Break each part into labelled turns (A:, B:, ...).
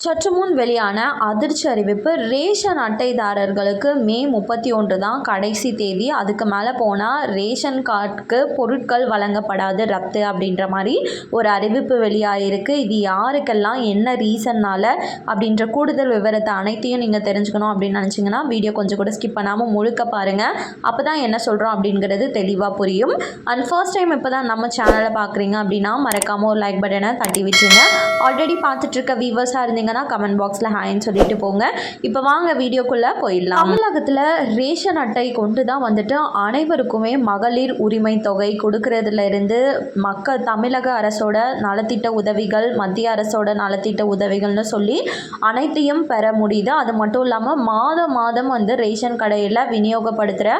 A: சற்று முன் வெளியான அதிர்ச்சி அறிவிப்பு ரேஷன் அட்டைதாரர்களுக்கு மே முப்பத்தி ஒன்று தான் கடைசி தேதி. அதுக்கு மேலே போனால் ரேஷன் கார்டுக்கு பொருட்கள் வழங்கப்படாது ரத்து அப்படின்ற மாதிரி ஒரு அறிவிப்பு வெளியாகிருக்கு இது யாருக்கெல்லாம் என்ன ரீசன்னால் அப்படின்ற கூடுதல் விவரத்தை அனைத்தையும் நீங்கள் தெரிஞ்சுக்கணும் அப்படின்னு நினச்சிங்கன்னா வீடியோ கொஞ்சம் கூட ஸ்கிப் பண்ணாமல் முழுக்க பாருங்கள் அப்போ தான் என்ன சொல்கிறோம் அப்படிங்கிறது தெளிவாக புரியும். அண்ட் ஃபர்ஸ்ட் டைம் இப்போ தான் நம்ம சேனலை பார்க்குறீங்க அப்படின்னா மறக்காமல் ஒரு லைக் பட்டனை தட்டி விட்டுருங்க ஆல்ரெடி பார்த்துட்ருக்க வியூவர்ஸாக இருந்தீங்க இருந்தனா கமெண்ட் பாக்ஸில் ஹாய்ன்னு சொல்லிட்டு போங்க. இப்போ வாங்க வீடியோக்குள்ளே போயிடலாம். தமிழகத்தில் ரேஷன் அட்டை கொண்டு தான் வந்துட்டு அனைவருக்குமே மகளிர் உரிமை தொகை கொடுக்கறதுல இருந்து மக்கள் தமிழக அரசோட நலத்திட்ட உதவிகள் மத்திய அரசோட நலத்திட்ட உதவிகள்னு சொல்லி அனைத்தையும் பெற முடியுது. அது மட்டும் இல்லாமல் மாதம் மாதம் வந்து ரேஷன் கடையில் விநியோகப்படுத்துகிற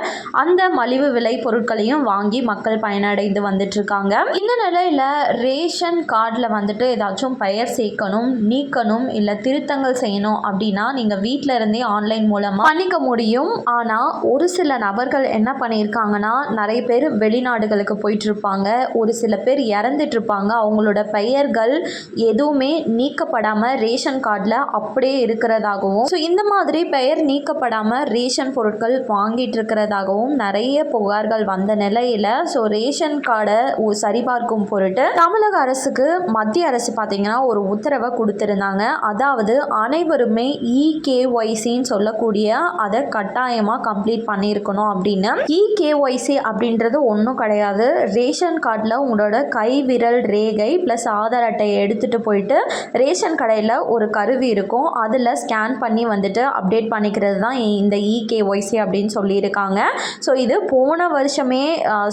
A: அந்த மலிவு விலை பொருட்களையும் வாங்கி மக்கள் பயனடைந்து வந்துட்டுருக்காங்க. இந்த நிலையில் ரேஷன் கார்டில் வந்துட்டு ஏதாச்சும் பெயர் சேர்க்கணும் நீக்கணும் இல்லை திருத்தங்கள் செய்யணும் அப்படின்னா நீங்கள் வீட்டில் இருந்தே ஆன்லைன் மூலமாக பண்ணிக்க முடியும். ஆனால் ஒரு சில நபர்கள் என்ன பண்ணியிருக்காங்கன்னா நிறைய பேர் வெளிநாடுகளுக்கு போயிட்டுருப்பாங்க. ஒரு சில பேர் இறந்துட்டுருப்பாங்க. அவங்களோட பெயர்கள் எதுவுமே நீக்கப்படாமல் ரேஷன் கார்டில் அப்படியே இருக்கிறதாகவும் ஸோ இந்த மாதிரி பெயர் நீக்கப்படாமல் ரேஷன் பொருட்கள் வாங்கிட்டு இருக்கிறதாகவும் நிறைய புகார்கள் வந்த நிலையில் ஸோ ரேஷன் கார்டை சரிபார்க்கும் பொருட்டு தமிழக அரசுக்கு மத்திய அரசு பார்த்தீங்கன்னா ஒரு உத்தரவை கொடுத்துருந்தாங்க. அதாவது அனைவருமே இகேஒய்சின்னு சொல்லக்கூடிய அதை கட்டாயமாக கம்ப்ளீட் பண்ணியிருக்கணும் அப்படின்னு. இகேஒய்சி அப்படின்றது ஒன்றும் கிடையாது. ரேஷன் கார்டில் உங்களோட கை விரல் ரேகை ப்ளஸ் ஆதார் அட்டையை எடுத்துகிட்டு போயிட்டு ரேஷன் கடையில் ஒரு கருவி இருக்கும். அதில் ஸ்கேன் பண்ணி வந்துட்டு அப்டேட் பண்ணிக்கிறது தான் இந்த இகேஒய்சி அப்படின்னு சொல்லியிருக்காங்க. ஸோ இது போன வருஷமே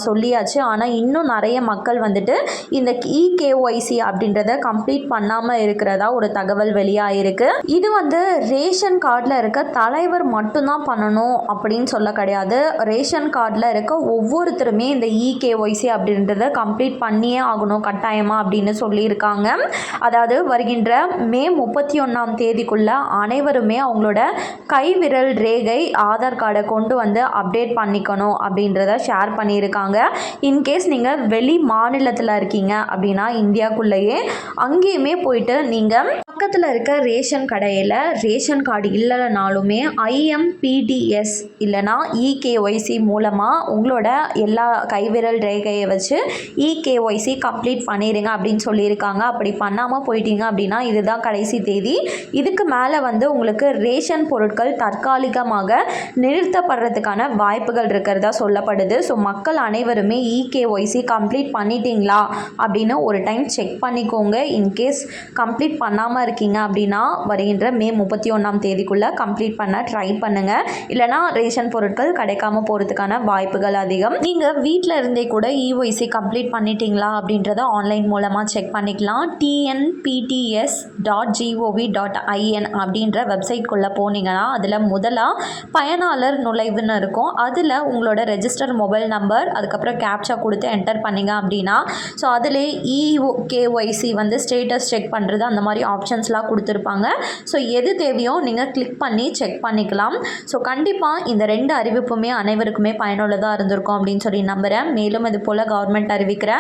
A: சொல்லியாச்சு. ஆனால் இன்னும் நிறைய மக்கள் வந்துட்டு இந்த இகேஒய்சி அப்படின்றத கம்ப்ளீட் பண்ணாமல் இருக்கிறதா ஒரு தகவல் வெளியாயிருக்கு. இது வந்து ரேஷன் கார்டில் இருக்க தலைவர் மட்டும்தான் பண்ணணும் அப்படின்னு சொல்ல கிடையாது. ரேஷன் கார்டில் இருக்க ஒவ்வொருத்தருமே இந்த இகேஒய்சி அப்படின்றத கம்ப்ளீட் பண்ணியே ஆகணும் கட்டாயமாக அப்படின்னு சொல்லியிருக்காங்க. அதாவது வருகின்ற மே முப்பத்தி ஒன்றாம் தேதிக்குள்ள அனைவருமே அவங்களோட கை விரல் ரேகை ஆதார் கார்டை கொண்டு வந்து அப்டேட் பண்ணிக்கணும் அப்படின்றத ஷேர் பண்ணியிருக்காங்க. இன்கேஸ் நீங்கள் வெளி மாநிலத்தில் இருக்கீங்க அப்படின்னா இந்தியாக்குள்ளேயே அங்கேயுமே போயிட்டு நீங்கள் பக்கத்தில் இருக்க ரேஷன் கடையில் ரேஷன் கார்டு இல்லைனாலுமே ஐஎம்பிடிஎஸ் இல்லைனா இகேஒய்சி மூலமாக உங்களோட எல்லா கைவிரல் ரேகையை வச்சு இகேஒய்சி கம்ப்ளீட் பண்ணிடுங்க அப்படின்னு சொல்லியிருக்காங்க. அப்படி பண்ணாமல் போயிட்டீங்க அப்படின்னா இதுதான் கடைசி தேதி. இதுக்கு மேலே வந்து உங்களுக்கு ரேஷன் பொருட்கள் தற்காலிகமாக நிறுத்தப்படுறதுக்கான வாய்ப்புகள் இருக்கிறதா சொல்லப்படுது. ஸோ மக்கள் அனைவருமே இகேஒய்சி கம்ப்ளீட் பண்ணிட்டீங்களா அப்படின்னு ஒரு டைம் செக் பண்ணிக்கோங்க. இன்கேஸ் கம்ப்ளீட் பண்ணாமல் இருக்கீங்க அப்படின்னா வருகின்ற மே முப்பத்தி ஒன்றாம் தேதிக்குள்ளே கம்ப்ளீட் பண்ண ட்ரை பண்ணுங்கள் இல்லைனா ரேஷன் பொருட்கள் கிடைக்காம போகிறதுக்கான வாய்ப்புகள் அதிகம். நீங்கள் வீட்டில் இருந்தே கூட இஒய்சி கம்ப்ளீட் பண்ணிட்டீங்களா அப்படின்றத ஆன்லைன் மூலமாக செக் பண்ணிக்கலாம். TNPDS dot GOV dot IN அப்படின்ற வெப்சைட்குள்ளே போனீங்கன்னா அதில் முதலாக பயனாளர் நுழைவுன்னு இருக்கும். அதில் உங்களோட ரெஜிஸ்டர் மொபைல் நம்பர் அதுக்கப்புறம் கேப்சா கொடுத்து என்டர் பண்ணிங்க அப்படின்னா ஸோ அதிலே இஓகேஒய்சி வந்து ஸ்டேட்டஸ் செக் பண்ணுறது அந்த மாதிரி ஆப்ஷன்ஸ்லாம் கொடுத்துருப்பாங்க. ஸோ எது தேவையோ நீங்கள் கிளிக் பண்ணி செக் பண்ணிக்கலாம். ஸோ கண்டிப்பாக இந்த ரெண்டு அறிவிப்புமே அனைவருக்குமே பயனுள்ளதாக இருந்திருக்கும் அப்படின்னு சொல்லி நம்புகிறேன் மேலும் இது போல் கவர்மெண்ட் அறிவிக்கிற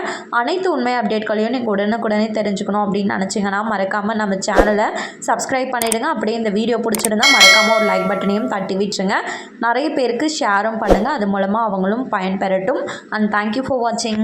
A: அனைத்து உண்மை அப்டேட்களையும் நீங்கள் உடனுக்குடனே தெரிஞ்சுக்கணும் அப்படின்னு நினச்சிங்கன்னா மறக்காமல் நம்ம சேனலை சப்ஸ்கிரைப் பண்ணிவிடுங்க அப்படியே இந்த வீடியோ பிடிச்சிருந்தா மறக்காமல் ஒரு லைக் பட்டனையும் தட்டி விட்டுருங்க நிறைய பேருக்கு ஷேரும் பண்ணுங்கள் அது மூலமாக அவங்களும் பயன்பெறட்டும். அண்ட் தேங்க்யூ ஃபார் வாட்சிங்